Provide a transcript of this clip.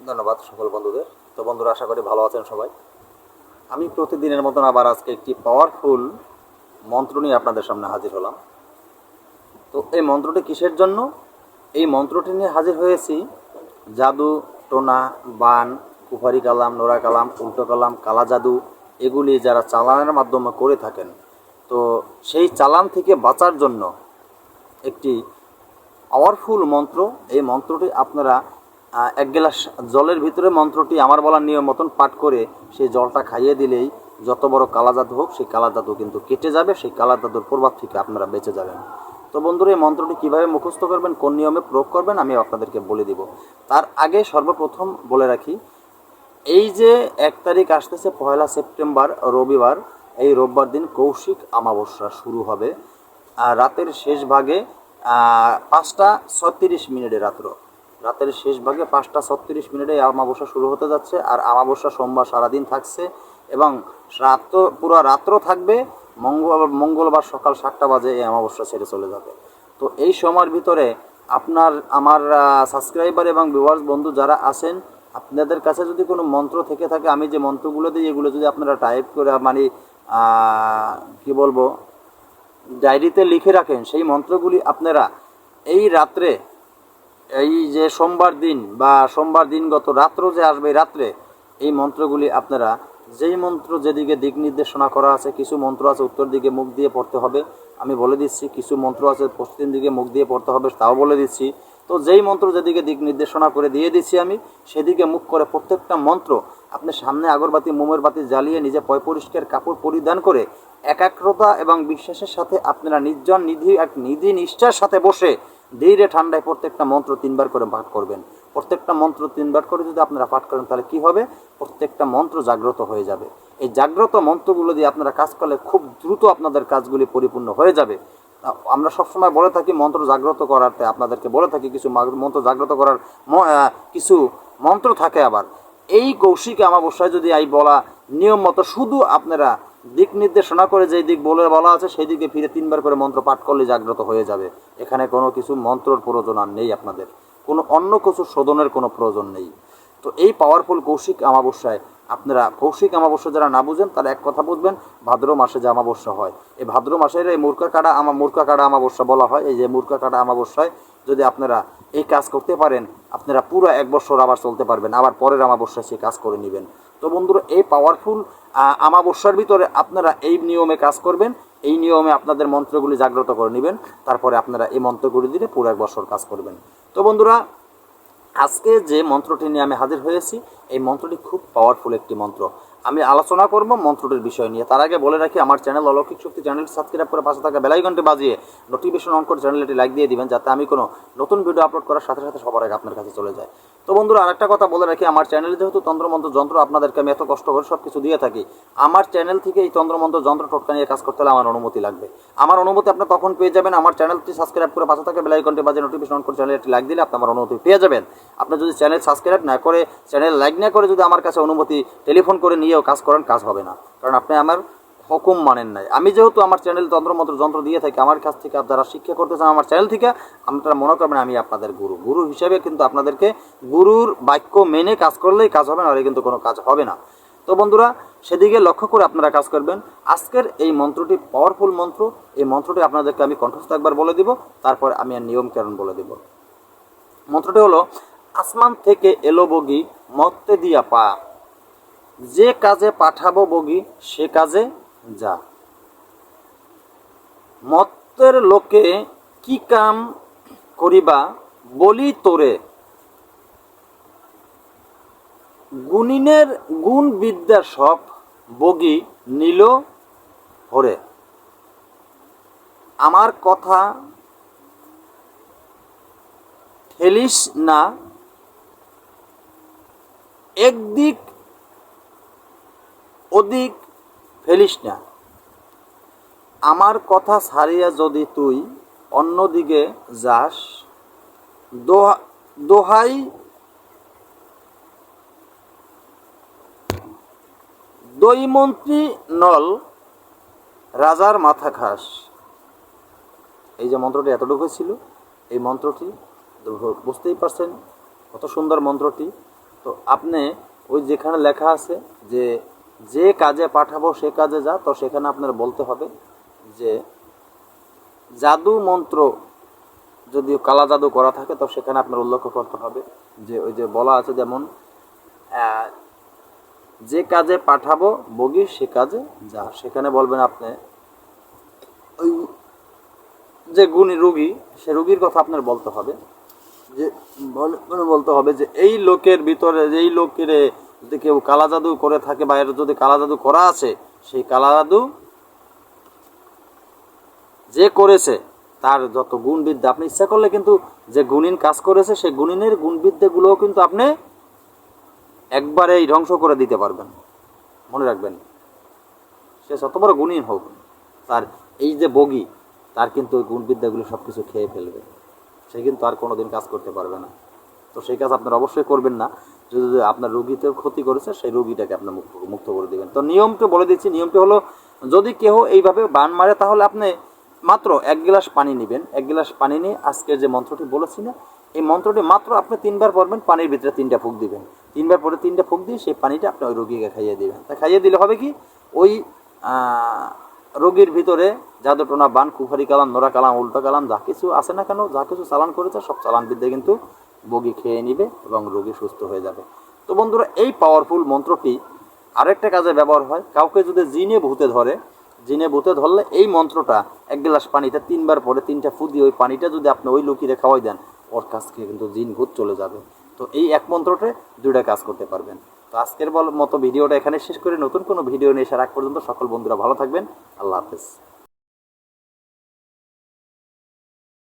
ধন্যবাদ সকল বন্ধুদের। তো বন্ধুরা, আশা করি ভালো আছেন সবাই। আমি প্রতিদিনের মতন আবার আজকে একটি পাওয়ারফুল মন্ত্র নিয়ে আপনাদের সামনে হাজির হলাম। তো এই মন্ত্রটি কিসের জন্য? এই মন্ত্রটি নিয়ে হাজির হয়েছি জাদু, টোনা, বান, কুফারি কালাম, নোরা কালাম, উল্টো কালাম, কালা জাদু, এগুলি যারা চালানের মাধ্যমে করে থাকেন। তো সেই চালান থেকে বাঁচার জন্য একটি পাওয়ারফুল মন্ত্র। এই মন্ত্রটি আপনারা এক গ্লাস জলের ভিতরে মন্ত্রটি আমার বলার নিয়ম মতন পাঠ করে সেই জলটা খাইয়ে দিলেই যত বড় কালা জাদু হোক, সেই কালা জাদু কিন্তু কেটে যাবে, সেই কালা জাদুর প্রভাব থেকে আপনারা বেঁচে যাবেন। তো বন্ধুরা, এই মন্ত্রটি কীভাবে মুখস্থ করবেন, কোন নিয়মে প্রয়োগ করবেন, আমি আপনাদেরকে বলে দিব। তার আগে সর্বপ্রথম বলে রাখি, এই যে এক তারিখ আসতেছে, পয়লা সেপ্টেম্বর, রবিবার, এই রোববার দিন কৌশিক অমাবস্যা শুরু হবে। রাতের শেষ ভাগে পাঁচটা ছত্রিশ মিনিটে রাত্র। রাতের শেষ ভাগে পাঁচটা ছত্রিশ মিনিটে এই অমাবস্যা শুরু হতে যাচ্ছে আর অমাবস্যা সোমবার সারাদিন থাকছে এবং রাত পুরো রাত্র থাকবে মঙ্গলবার মঙ্গলবার সকাল সাতটা বাজে এই অমাবস্যা ছেড়ে চলে যাবে। তো এই সময়ের ভিতরে আপনার, আমার সাবস্ক্রাইবার এবং ভিউয়ার্স বন্ধু যারা আছেন, আপনাদের কাছে যদি কোনো মন্ত্র থেকে থাকে, আমি যে মন্ত্রগুলো দিই, এগুলো যদি আপনারা টাইপ করে মানে কি বলব ডায়েরিতে লিখে রাখেন, সেই মন্ত্রগুলি আপনারা এই রাত্রে এই যে সোমবার দিন বা সোমবার দিনগত রাত্র যে আসবে রাত্রে, এই মন্ত্রগুলি আপনারা যেই মন্ত্র যেদিকে দিক নির্দেশনা করা আছে, কিছু মন্ত্র আছে উত্তর দিকে মুখ দিয়ে পড়তে হবে। আমি বলে দিচ্ছি, কিছু মন্ত্র আছে পশ্চিম দিকে মুখ দিয়ে পড়তে হবে, তাও বলে দিচ্ছি। তো যেই মন্ত্র যেদিকে দিক নির্দেশনা করে দিয়ে দিচ্ছি আমি, সেদিকে মুখ করে প্রত্যেকটা মন্ত্র আপনি সামনে আগরবাতি, মোমের বাতি জ্বালিয়ে নিজে পয় পরিষ্কার কাপড় পরিধান করে একাগ্রতা এবং বিশ্বাসের সাথে আপনারা নির্জন নিধি, এক নিধি নিষ্ঠার সাথে বসে ধীরে ঠান্ডায় প্রত্যেকটা মন্ত্র তিনবার করে পাঠ করবেন। প্রত্যেকটা মন্ত্র তিনবার করে যদি আপনারা পাঠ করেন, তাহলে কি হবে? প্রত্যেকটা মন্ত্র জাগ্রত হয়ে যাবে। এই জাগ্রত মন্ত্রগুলো দিয়ে আপনারা কাজ করলে খুব দ্রুত আপনাদের কাজগুলি পরিপূর্ণ হয়ে যাবে। আমরা সবসময় বলে থাকি, মন্ত্র জাগ্রত করাতে আপনাদেরকে বলে থাকি, কিছু মন্ত্র জাগ্রত করার কিছু মন্ত্র থাকে আবার। এই কৌশিক অমাবস্যায় যদি এই বলা নিয়ম মতো শুধু আপনারা দিক নির্দেশনা করে যেই দিক বলে বলা আছে, সেই দিকে ফিরে তিনবার করে মন্ত্র পাঠ করলে জাগ্রত হয়ে যাবে। এখানে কোনো কিছু মন্ত্রর প্রয়োজন আর নেই আপনাদের। কোনো অন্য কিছু শোধনের কোনো প্রয়োজন নেই। তো এই পাওয়ারফুল কৌশিক অমাবস্যায় আপনারা কৌশিক অমাবস্যা যারা না বুঝেন, তারা এক কথা বুঝবেন, ভাদ্র মাসে যে অমাবস্যা হয়। এই ভাদ্র মাসের এই মূর্খা কাটা আমা, মূর্খা কাটা অমাবস্যা বলা হয়, এই যে মূর্খা কাটা অমাবস্যায় যদি আপনারা এই কাজ করতে পারেন, আপনারা পুরো এক বছর আবার চলতে পারবেন, আবার পরের আমাবস্যায় সেই কাজ করে নেবেন। তো বন্ধুরা, এই পাওয়ারফুল আমাবস্যার ভিতরে আপনারা এই নিয়মে কাজ করবেন, এই নিয়মে আপনাদের মন্ত্রগুলি জাগ্রত করে নেবেন, তারপরে আপনারা এই মন্ত্রগুলি দিলে পুরো এক বছর কাজ করবেন। তো বন্ধুরা, আজকে যে মন্ত্রটি নিয়ে আমি হাজির হয়েছি এই মন্ত্রটি খুব পাওয়ারফুল একটি মন্ত্র। আমি আলোচনা করব মন্ত্রটির বিষয় নিয়ে। তার আগে বলে রাখি, আমার চ্যানেল অলৌকিক শক্তি চ্যানেলটি সাবস্ক্রাইব করে পাশে থাকা বেলাইকনটি বাজিয়ে নোটিফিকেশন অন করে চ্যানেলটি লাইক দিয়ে দিবেন, যাতে আমি কোনো নতুন ভিডিও আপলোড করার সাথে সাথে সবার আগে আপনার কাছে চলে যায়। তো বন্ধুরা, আরেকটা কথা বলে রাখি, আমার চ্যানেলে যেহেতু তন্ত্রমন্ত্র যন্ত্র আপনাদেরকে আমি এত কষ্ট করে সব কিছু দিয়ে থাকি, আমার চ্যানেল থেকে এই তন্ত্রমন্ত্র যন্ত্র টোটকা নিয়ে কাজ করতে হলে আমার অনুমতি লাগবে। আমার অনুমতি আপনি তখন পেয়ে যাবেন, আমার চ্যানেলটি সাবস্ক্রাইব করে পাশে থাকা বেলাইকনটি বাজে নোটিফিকেশন অন করে চ্যানেলটি লাইক দিলে আপনি আমার অনুমতি পেয়ে যাবেন। আপনি যদি চ্যানেল সাবস্ক্রাইব না করে চ্যানেল লাইক না করে যদি আমার কাছে অনুমতি, টেলিফোন করে নিয়েও কাজ করেন, কাজ হবে না। কারণ আপনি আমার হুকুম মানেন নাই। আমি যেহেতু আমার চ্যানেল তন্ত্রমন্ত্র যন্ত্র দিয়ে থাকি, আমার কাছ থেকে আপনারা শিক্ষা করতে চান আমার চ্যানেল থেকে, আপনারা মনে করবেন আমি আপনাদের গুরু। গুরু হিসেবে কিন্তু আপনাদেরকে গুরুর বাক্য মেনে কাজ করলেই কাজ হবে না আর কিন্তু কোনো কাজ হবে না। তো বন্ধুরা, সেদিকে লক্ষ্য করে আপনারা কাজ করবেন। আজকের এই মন্ত্রটি পাওয়ারফুল মন্ত্র। এই মন্ত্রটি আপনাদেরকে আমি কণ্ঠস্থ একবার বলে দিব, তারপর আমি আর নিয়ম কেন বলে দিব। মন্ত্রটি হলো আসমান থেকে এলো বগি, মত্তে দিয়া পা। যে কাজে পাঠাবো বগি, সে কাজে যা। মত্তের লোকে কি কাম করিবা বলি তোরে। গুণিনের গুণ বিদ্যা সব বগি নিল হরে আমার কথা ঠেলিস না একদিক ওদিক ফেলিস না। আমার কথা ছাড়িয়া যদি তুই অন্যদিকে যাস, দোহা দোহাই দৈমন্ত্রী নল রাজার মাথা খাস। এই যে মন্ত্রটি এতটুকু ছিল এই মন্ত্রটি বুঝতেই পারছেন কত সুন্দর মন্ত্রটি। তো আপনি ওই যেখানে লেখা আছে যে যে কাজে পাঠাবো সে কাজে যা, তো সেখানে আপনার বলতে হবে যে জাদু মন্ত্র যদি কালা জাদু করা থাকে, তো সেখানে আপনার উল্লেখ করতে হবে যে ওই যে বলা আছে যেমন যে কাজে পাঠাবো বগি, সে কাজে যা। সেখানে বলবেন আপনি, ওই যে গুণী রুগী, সে রুগীর কথা আপনার বলতে হবে। যে মানে বলতে হবে যে এই লোকের ভিতরে এই লোকের, যদি কেউ কালা জাদু করে থাকে বা এর যদি কালা জাদু করা আছে, সেই কালা জাদু যে করেছে, তার যত গুণবিদ্যা, আপনি ইচ্ছা করলে কিন্তু যে গুণিন কাজ করেছে, সেই গুণিনের গুণবিদ্যাগুলোও কিন্তু আপনি একবারেই ধ্বংস করে দিতে পারবেন। মনে রাখবেন। সে যত বড় গুণীন হোক, তার এই যে বগি, তার কিন্তু ওই গুণবিদ্যাগুলো সব কিছু খেয়ে ফেলবে। সে কিন্তু আর কোনোদিন কাজ করতে পারবে না। তো সেই কাজ আপনার অবশ্যই করবেন না। যদি আপনার রুগীতে ক্ষতি করেছে, সেই রুগীটাকে আপনার মুক্ত মুক্ত করে দেবেন। তো নিয়মটা বলে দিচ্ছি, নিয়মটি হলো যদি কেউ এইভাবে বান মারে, তাহলে আপনি মাত্র এক গ্লাস পানি নেবেন। এক গ্লাস পানি নিয়ে আজকের যে মন্ত্রটি বলেছি না, এই মন্ত্রটি মাত্র আপনি তিনবার পড়বেন, পানির ভিতরে তিনটা ফুক দিবেন। তিনবার পরে তিনটা ফুক দিয়ে সেই পানিটা আপনি ওই রোগীকে খাইয়ে দিবেন। তা খাইয়ে দিলে হবে কি? ওই রোগীর ভিতরে জাদুটোনা, বান, কুফারি কালাম, নোরা কালাম, উল্টো কালাম, যা কিছু আছে না কেন, যা কিছু চালান করেছে, সব চালান বিদ্যা কিন্তু বগি খেয়ে নিবে এবং রোগী সুস্থ হয়ে যাবে। তো বন্ধুরা, এই পাওয়ারফুল মন্ত্রটি আরেকটা কাজে ব্যবহার হয়। কাউকে যদি জিনে ভূতে ধরে, জিনে ভূতে ধরলে এই মন্ত্রটা এক গ্লাস পানিতে তিনবার পরে তিনটা ফু দিয়ে ওই পানিটা যদি আপনি ওই লোকিরে খাওয়াই দেন, ওর কাছ থেকে কিন্তু জিন ভূত চলে যাবে। তো এই এক মন্ত্রতে দুইটা কাজ করতে পারবেন। তো আজকের মতো ভিডিওটা এখানে শেষ করে। নতুন কোনো ভিডিও নিয়ে এসে রাখ পর্যন্ত সকল বন্ধুরা ভালো থাকবেন। আল্লাহ হাফেজ।